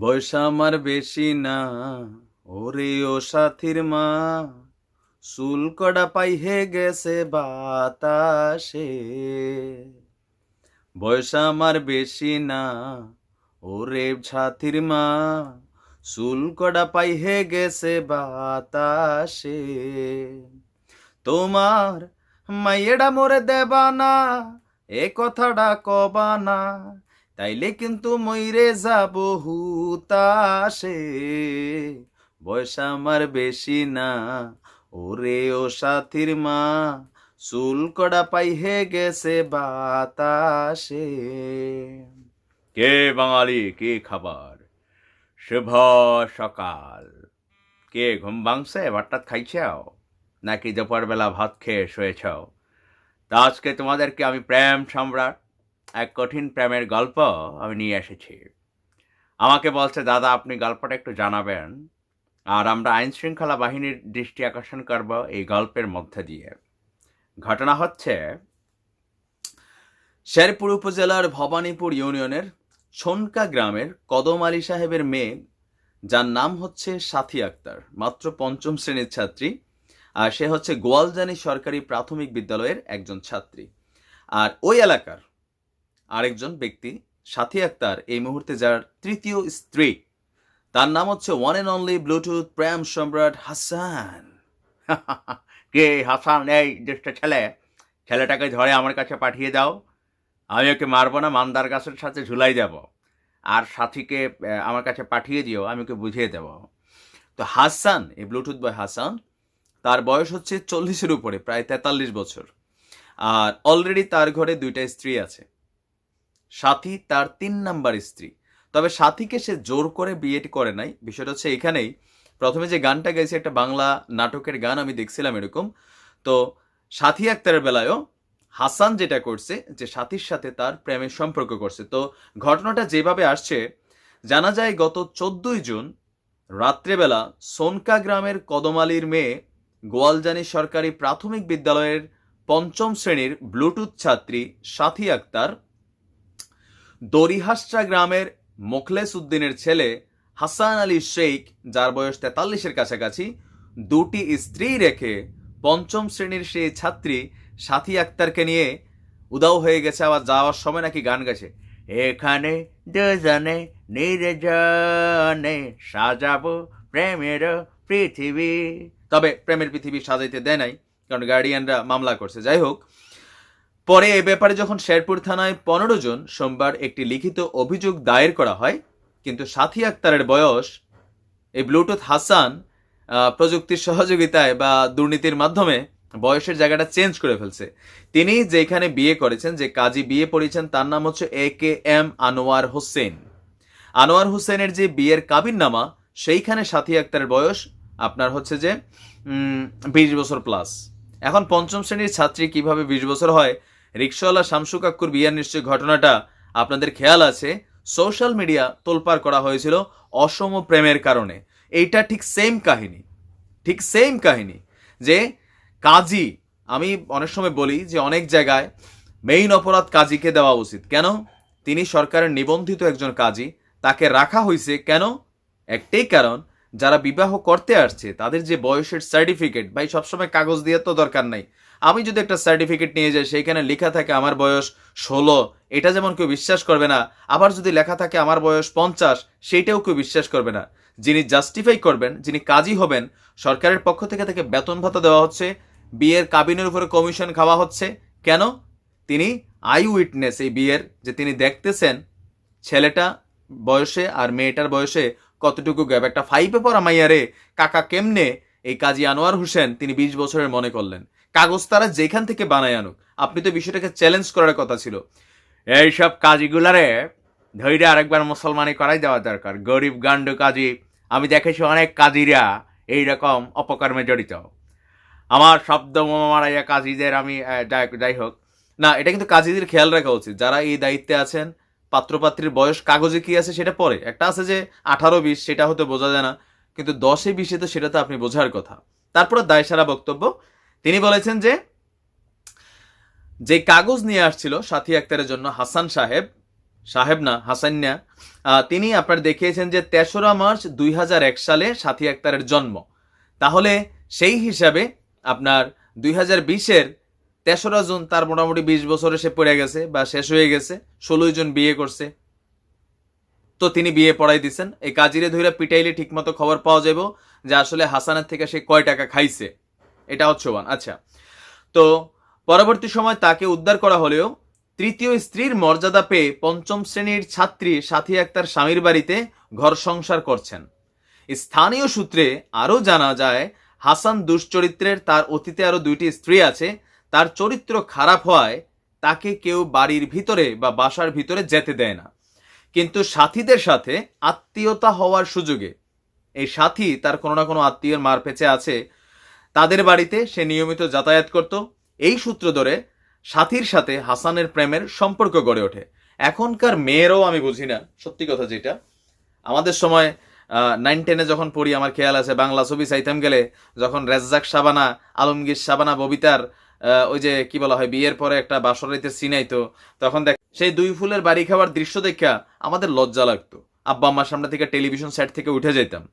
বয়স আমার বেশি না। ওরে ও সাথীর মা, চুল কড়া পাইহে গেছে বাতাসে। বয়স আমার বেশি না, ওরে ছাতির মা, চুল কড়া পাইহে গেছে বাতাসে। তোমার মাইয়েডা মোরে দেবা না, এ কথাটা কবা না। তাইলে কিন্তু মইরে যাব হুতাশে। বয়স আমার বেশি না। ওরে ও সাথীর মা, চুল কড়া পাইহে গেছে বাতাসে। কে বাঙালি, কে খাবার? শুভ সকাল। কে ঘুম ভাঙছে, ভাতটাত খাইছাও? নাকি দুপুরবেলা ভাত খেয়ে শুয়েছাও? তা আজকে তোমাদেরকে আমি প্রেম সম্রাট এক কঠিন প্রেমের গল্প আমি নিয়ে এসেছি। আমাকে বলছে, দাদা, আপনি গল্পটা একটু জানাবেন আর আমরা আইন শৃঙ্খলা বাহিনীর দৃষ্টি আকর্ষণ করব এই গল্পের মধ্যে দিয়ে। ঘটনা হচ্ছে, শেরপুর উপজেলার ভবানীপুর ইউনিয়নের ছনকা গ্রামের কদম আলী সাহেবের মেয়ে, যার নাম হচ্ছে সাথী আক্তার, মাত্র পঞ্চম শ্রেণির ছাত্রী, আর সে হচ্ছে গোয়ালজানি সরকারি প্রাথমিক বিদ্যালয়ের একজন ছাত্রী। আর ওই এলাকার আরেকজন ব্যক্তি, সাথী আক্তার, এই মুহূর্তে যার তৃতীয় স্ত্রী। তার নাম হচ্ছে ওয়ান অ্যান্ড অনলি ব্লুটুথ প্রেম সম্রাট হাসান। কে হাসান? এই দুষ্ট ছেলে। ছেলেটাকে ধরে আমার কাছে পাঠিয়ে দাও। আমি ওকে মারবো না, মান্দার গাছের সাথে ঝুলাই যাব আর সাথীকে আমার কাছে পাঠিয়ে দিও, আমি ওকে বুঝিয়ে দেব। তো হাসান, এই ব্লুটুথ বয় হাসান, তার বয়স হচ্ছে চল্লিশের উপরে, প্রায় তেতাল্লিশ বছর। আর অলরেডি তার ঘরে দুইটা স্ত্রী আছে। সাথী তার তিন নাম্বার স্ত্রী। তবে সাথীকে সে জোর করে বিয়েটি করে নাই। বিষয়টা হচ্ছে এখানেই প্রথমে যে গানটা গেছে একটা বাংলা নাটকের গান আমি দেখছিলাম এরকম। তো সাথী আক্তারের বেলায়ও হাসান যেটা করছে, যে সাথীর সাথে তার প্রেমের সম্পর্ক করছে। তো ঘটনাটা যেভাবে আসছে, জানা যায় গত চোদ্দই জুন রাত্রেবেলা সোনকা গ্রামের কদমালির মেয়ে গোয়ালজানি সরকারি প্রাথমিক বিদ্যালয়ের পঞ্চম শ্রেণির ব্লুটুথ ছাত্রী সাথী আক্তার দরিহাস্ট্রা গ্রামের মোখলেস উদ্দিনের ছেলে হাসান আলী শেখ যার বয়স তেতাল্লিশের কাছাকাছি, দুটি স্ত্রী রেখে পঞ্চম শ্রেণির সেই ছাত্রী সাথী আক্তারকে নিয়ে উদাও হয়ে গেছে, আবার যাওয়ার সময় নাকি গান গাছে এখানে দুজনে নির্জনে সাজাবো প্রেমের পৃথিবী। তবে প্রেমের পৃথিবী সাজাইতে দেয় নাই, কারণ গার্ডিয়ানরা মামলা করছে। যাই হোক পরে এ ব্যাপারে যখন শেরপুর থানায় পনেরো জন সোমবার একটি লিখিত অভিযোগ দায়ের করা হয়, কিন্তু সাথী আক্তারের বয়স এই ব্লুটুথ হাসান প্রযুক্তির সহযোগিতায় বা দুর্নীতির মাধ্যমে বয়সের জায়গাটা চেঞ্জ করে ফেলছে। তিনি যেখানে বিয়ে করেছেন, যে কাজী বিয়ে পড়েছেন, তার নাম হচ্ছে A K M Anwar Hossain. Anwar হোসেনের যে বিয়ের কাবিননামা, সেইখানে সাথী আক্তারের বয়স আপনার হচ্ছে যে বিশ বছর প্লাস এখন পঞ্চম শ্রেণির ছাত্রী কীভাবে বিশ বছর হয় রিক্সাওয়ালা শামসু কাক্কুর বিয়ার নিশ্চয় ঘটনাটা আপনাদের খেয়াল আছে? সোশ্যাল মিডিয়া তোলপাড় করা হয়েছিল অসম প্রেমের কারণে। এইটা ঠিক সেম কাহিনী। ঠিক সেম কাহিনী যে কাজী, আমি অনেক সময় বলি যে অনেক জায়গায় মেইন অপরাধ কাজীকে দেওয়া উচিত। কেন? তিনি সরকারের নিবন্ধিত একজন কাজী, তাকে রাখা হয়েছে কেন? একটাই কারণ, যারা বিবাহ করতে আসছে, তাদের যে বয়সের সার্টিফিকেট ভাই সবসময় কাগজ দিয়ে তো দরকার নাই। আমি যদি একটা সার্টিফিকেট নিয়ে যাই, সেইখানে লেখা থাকে আমার বয়স ষোলো। এটা যেমন কেউ বিশ্বাস করবে না, আবার যদি লেখা থাকে আমার বয়স পঞ্চাশ, সেইটাও কেউ বিশ্বাস করবে না। যিনি জাস্টিফাই করবেন, যিনি কাজী হবেন, সরকারের পক্ষ থেকে তাকে বেতন ভাতা দেওয়া হচ্ছে, বিয়ের কাবিনের উপরে কমিশন খাওয়া হচ্ছে। কেন? তিনি আই উইটনেস এই বিয়ের যে তিনি দেখতেছেন, ছেলেটা বয়সে আর মেয়েটার বয়সে কতটুকু গ্যাপ একটা ফাইভে পড়া মাইয়ারে কাকা কেমনে এই কাজী আনোয়ার হোসেন তিনি বিশ বছরের মনে করলেন? কাগজ তারা যেখান থেকে বানায় আনুক। আপনি তো বিষয়টাকে চ্যালেঞ্জ করার কথা ছিল। এইসব কাজগুলারে ধৈর্য আরেকবার মুসলমানি করাই দেওয়া দরকার। গরিব গান্ডু কাজী, আমি দেখেছি অনেক কাজীরা এইরকম অপকর্মে জড়িত। আমার শব্দ মারাইয়া কাজীদের আমি যাই হোক। না, এটা কিন্তু কাজীদের খেয়াল রাখা উচিত। যারা এই দায়িত্বে আছেন, পাত্রপাত্রীর বয়স কাগজে কি আছে সেটা পরে। একটা আছে যে আঠারো বিশ, সেটা হয়তো বোঝা যায় না। কিন্তু দশে বিশে তো সেটা তো আপনি বোঝার কথা। তারপরে দায়সারা বক্তব্য তিনি বলেছেন যে যে কাগজ নিয়ে আসছিল সাথী আক্তারের জন্য হাসান সাহেব সাহেব না হাসান্না আহ, তিনি আপনার দেখিয়েছেন যে তেসরা মার্চ দুই হাজার এক সালে সাথী আক্তারের জন্ম। তাহলে সেই হিসাবে আপনার দুই হাজার বিশের তেসরা জুন তার মোটামুটি বিশ বছরে সে পড়ে গেছে বা শেষ হয়ে গেছে ষোলোই জন বিয়ে করছে। তো তিনি বিয়ে পড়াই দিছেন। এই কাজিরে ধইরা পিটাইলে ঠিকমতো খবর পাওয়া যাব যে আসলে হাসানের থেকে সে কয় টাকা খাইছে। এটা হচ্ছে ওয়ান আচ্ছা। তো পরবর্তী সময় তাকে উদ্ধার করা হলেও তৃতীয় স্ত্রীর মর্যাদা পেয়ে পঞ্চম শ্রেণির ছাত্রী সাথী আক্তার স্বামীর বাড়িতে ঘর সংসার করছেন। স্থানীয় সূত্রে আরও জানা যায়, হাসান দুশ্চরিত্রের তার অতীতে আরও দুইটি স্ত্রী আছে, তার চরিত্র খারাপ হওয়ায় তাকে কেউ বাড়ির ভিতরে বা বাসার ভিতরে যেতে দেয় না। কিন্তু সাথীদের সাথে আত্মীয়তা হওয়ার সুযোগে এই সাথী তার কোনো না কোনো আত্মীয়ের মার পেছে আছে তাদের বাড়িতে সে নিয়মিত যাতায়াত করত। এই সূত্র ধরে সাথীর সাথে হাসানের প্রেমের সম্পর্ক গড়ে ওঠে। এখনকার মেয়েরও আমি বুঝি না, সত্যি কথা যেটা। আমাদের সময় নাইন টেনে যখন পড়ি, আমার খেয়াল আছে, বাংলা ছবি চাইতাম গেলে, যখন রেজ্জাক সাবানা, আলমগীর সাবানা, ববিতার ওই যে কি বলা হয়, বিয়ের পরে একটা বাসরাইতে সিনাইতো তখন দেখ, সেই দুই ফুলের বাড়ি খাওয়ার দৃশ্য দেখা আমাদের লজ্জা লাগতো। আব্বা আম্মার সামনে থেকে টেলিভিশন সেট থেকে উঠে যেতাম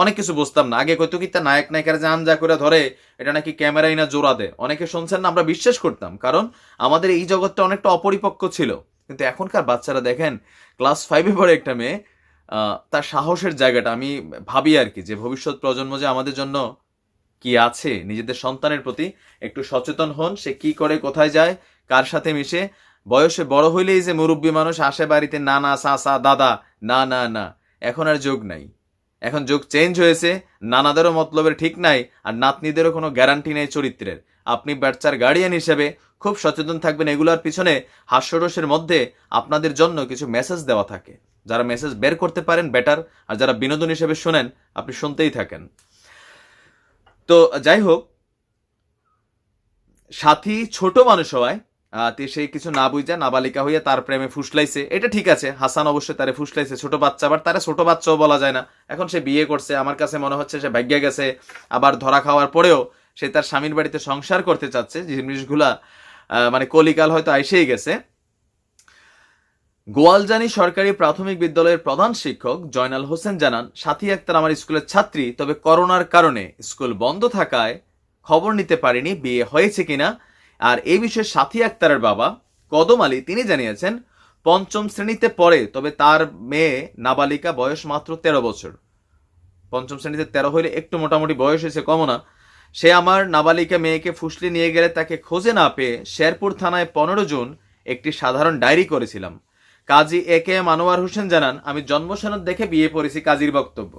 অনেক কিছু বুঝতাম না। আগে কইতো কি, তা নায়ক, নায়িকার জান যা করে ধরে, এটা নাকি ক্যামেরাই না জোড়া দেয়। অনেকে শুনছেন না, আমরা বিশ্বাস করতাম, কারণ আমাদের এই জগৎটা অনেকটা অপরিপক্ক ছিল। কিন্তু এখনকার বাচ্চারা দেখেন, ক্লাস ফাইভে পড়ে একটা মেয়ে তার সাহসের জায়গাটা আমি ভাবি আর কি, যে ভবিষ্যৎ প্রজন্ম যে আমাদের জন্য কি আছে, নিজেদের সন্তানের প্রতি একটু সচেতন হন, সে কি করে, কোথায় যায়, কার সাথে মিশে। বয়সে বড় হইলেই যে মুরব্বী মানুষ আসে বাড়িতে, না নানা সাসা দাদা, না না না, এখন আর যোগ নাই। এখন যুগ চেঞ্জ হয়েছে, নানাদেরও মতলবের ঠিক নাই, আর নাতনিদেরও কোনো গ্যারান্টি নেই চরিত্রের। আপনি বাচ্চার গার্ডিয়ান হিসেবে খুব সচেতন থাকবেন এগুলোর পিছনে, হাস্যরসের মধ্যে আপনাদের জন্য কিছু মেসেজ দেওয়া থাকে। যারা মেসেজ বের করতে পারেন বেটার আর যারা বিনোদন হিসেবে শোনেন, আপনি শুনতেই থাকেন। তো যাই হোক, সাথী ছোট মানুষ হওয়ায় আহ, তে সে কিছু না বুঝা নাবালিকা হইয়া তার প্রেমে ফুসলাইছে। এটা ঠিক আছে হাসান অবশ্যই তারে ফুসলাইছে ছোট বাচ্চা আবার তারে ছোট বাচ্চাও বলা যায় না। এখন সে বিয়ে করছে আমার কাছে মনে হচ্ছে সে ভাগ্য গেছে। আবার ধরা খাওয়ার পরেও সে তার স্বামীর বাড়িতে সংসার করতে চাচ্ছে জিনিসগুলা মানে কলিকাল হয়তো আইসেই গেছে। গোয়ালজানি সরকারি প্রাথমিক বিদ্যালয়ের প্রধান শিক্ষক জয়নাল হোসেন জানান সাথী আক্তার আমার স্কুলের ছাত্রী তবে করোনার কারণে স্কুল বন্ধ থাকায় খবর নিতে পারেনি বিয়ে হয়েছে কিনা। আর এই বিষয়ে সাথী আক্তারের বাবা কদম আলী, তিনি জানিয়েছেন, পঞ্চম শ্রেণীতে পড়ে, তবে তার মেয়ে নাবালিকা বয়স মাত্র তেরো বছর। পঞ্চম শ্রেণীতে তেরো হইলে একটু মোটামুটি বয়স হয়েছে কম না। সে আমার নাবালিকা মেয়েকে ফুসলি নিয়ে গেলে তাকে খোঁজে না পেয়ে শেরপুর থানায় পনেরো জুন একটি সাধারণ ডায়েরি করেছিলাম। Kazi A K M Anwar Hossain জানান, আমি জন্মসনদ দেখে বিয়ে পড়েছি কাজীর বক্তব্য।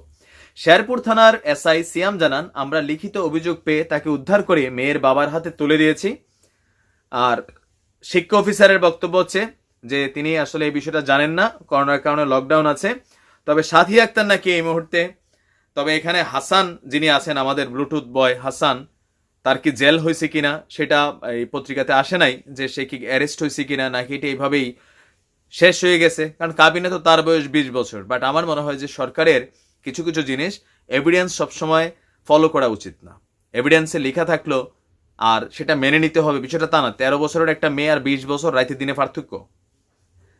শেরপুর থানার এসআই সিয়াম জানান, আমরা লিখিত অভিযোগ পেয়ে তাকে উদ্ধার করে মেয়ের বাবার হাতে তুলে দিয়েছি। আর শিক্ষা অফিসারের বক্তব্য হচ্ছে যে তিনি আসলে এই বিষয়টা জানেন না, করোনার কারণে লকডাউন আছে। তবে সাথী আক্তার নাকি এই মুহূর্তে, তবে এখানে হাসান যিনি আছেন, আমাদের ব্লুটুথ বয় হাসান, তার কি জেল হয়েছে কিনা সেটা এই পত্রিকাতে আসে নাই যে সে কি অ্যারেস্ট হয়েছে কিনা, নাকি এটা এইভাবেই শেষ হয়ে গেছে। কারণ কাবিনে তো তার বয়স বিশ বছর বাট আমার মনে হয় যে সরকারের কিছু কিছু জিনিস এভিডেন্স সবসময় ফলো করা উচিত না। এভিডেন্সে লেখা থাকল আর সেটা মেনে নিতে হবে, বিষয়টা তা না। তেরো বছরের একটা মেয়ে আর বিশ বছর রাইতে দিনে পার্থক্য।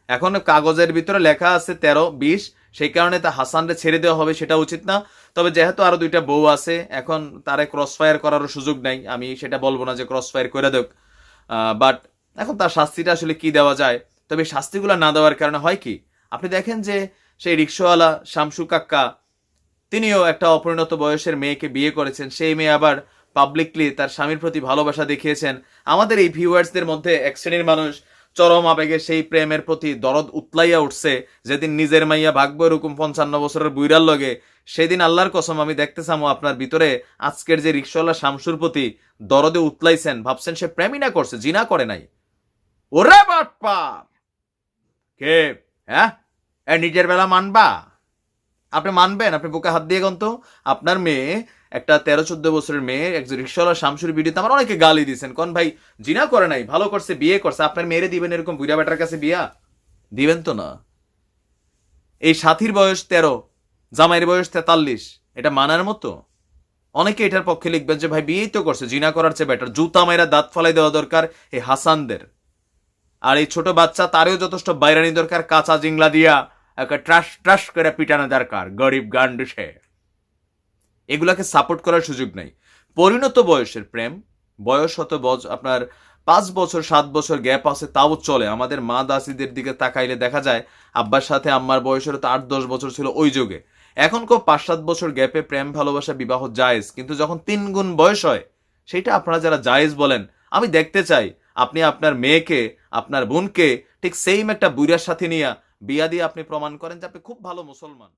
এখন কাগজের ভিতরে লেখা আছে তেরো, বিশ, সেই কারণে তা হাসানরে ছেড়ে দেওয়া হবে, সেটা উচিত না। তবে যেহেতু আরও দুইটা বউ আছে, এখন তারে ক্রস ফায়ার করারও সুযোগ নাই। আমি সেটা বলব না যে ক্রস ফায়ার করে দেখ বাট এখন তার শাস্তিটা আসলে কি দেওয়া যায়? তবে শাস্তিগুলো না দেওয়ার কারণে হয় কি? আপনি দেখেন যে সেই রিক্সাওয়ালা শামসু কাক্কা, তিনিও একটা অপরিণত বয়সের মেয়েকে বিয়ে করেছেন। সেই মেয়ে আবার পাবলিকলি তার স্বামীর প্রতি ভালোবাসা দেখিয়েছেন। আমাদের এই ভিউয়ার্সদের মধ্যে এক শ্রেণির মানুষ চরম আবেগে সেই প্রেমের প্রতি দরদ উতলাইয়া উঠছে। যেদিন নিজের মাইয়া ভাগবো এরকম পঞ্চান্ন বছরের বুইরার লগে, সেদিন আল্লাহর কসম আমি দেখতে চামো আপনার ভিতরে আজকের যে রিক্সাওয়ালা শামসুর প্রতি দরদে উতলাইছেন, ভাবছেন সে প্রেমই না করছে, জিনা করে নাই। ওরে বাটপা কে? হ্যাঁ? নিজের বেলা মানবা? আপনি মানবেন, আপনি বুকে হাত দিয়ে গন্ত আপনার মেয়ে, একটা তেরো চোদ্দ বছরের মেয়ে, একজন রিক্সাওয়ালা, শামসুর ভিডিওতে আমার অনেকে গালি দিয়েছেন। কোন ভাই, জিনা করে নাই, ভালো করছে, বিয়ে করছে। আপনার মেয়েরে দিবেন এরকম বুড়া বেটার কাছে বিয়া? দিবেন তো না। এই সাথীর বয়স তেরো, জামাইয়ের বয়স তেতাল্লিশ, এটা মানার মতো? অনেকে এটার পক্ষে লিখবেন যে, ভাই, বিয়েই তো করছে, জিনা করার চেয়ে বেটার জুতা মাইরা দাঁত ফালাই দেওয়া দরকার এই হাসানদের। আর এই ছোট বাচ্চা, তারও যথেষ্ট বাইরানি দরকার, কাঁচা জিংলা দিয়া। একটা ট্রাস ট্রাস করে পিটানো দরকার, গরিব গান্ডু সে। এগুলাকে সাপোর্ট করার সুযোগ নাই। পরিণত বয়সের প্রেম, বয়স হতে আপনার পাঁচ বছর, সাত বছর গ্যাপ আছে, তাও চলে। আমাদের মা দাসিদের দিকে তাকাইলে দেখা যায়, আব্বার সাথে আম্মার বয়সের তো আট, দশ বছর ছিল ওই যুগে। এখন কেউ পাঁচ, সাত বছর গ্যাপে প্রেম, ভালোবাসা, বিবাহ জায়েজ। কিন্তু যখন তিন গুণ বয়স হয়, সেটা আপনারা যারা জায়েজ বলেন, আমি দেখতে চাই, আপনি আপনার মেয়েকে, আপনার বোনকে ঠিক সেম একটা বুড়ার সাথে নিয়ে বিয়া দিয়ে আপনি প্রমাণ করেন যে আপনি খুব ভালো মুসলমান।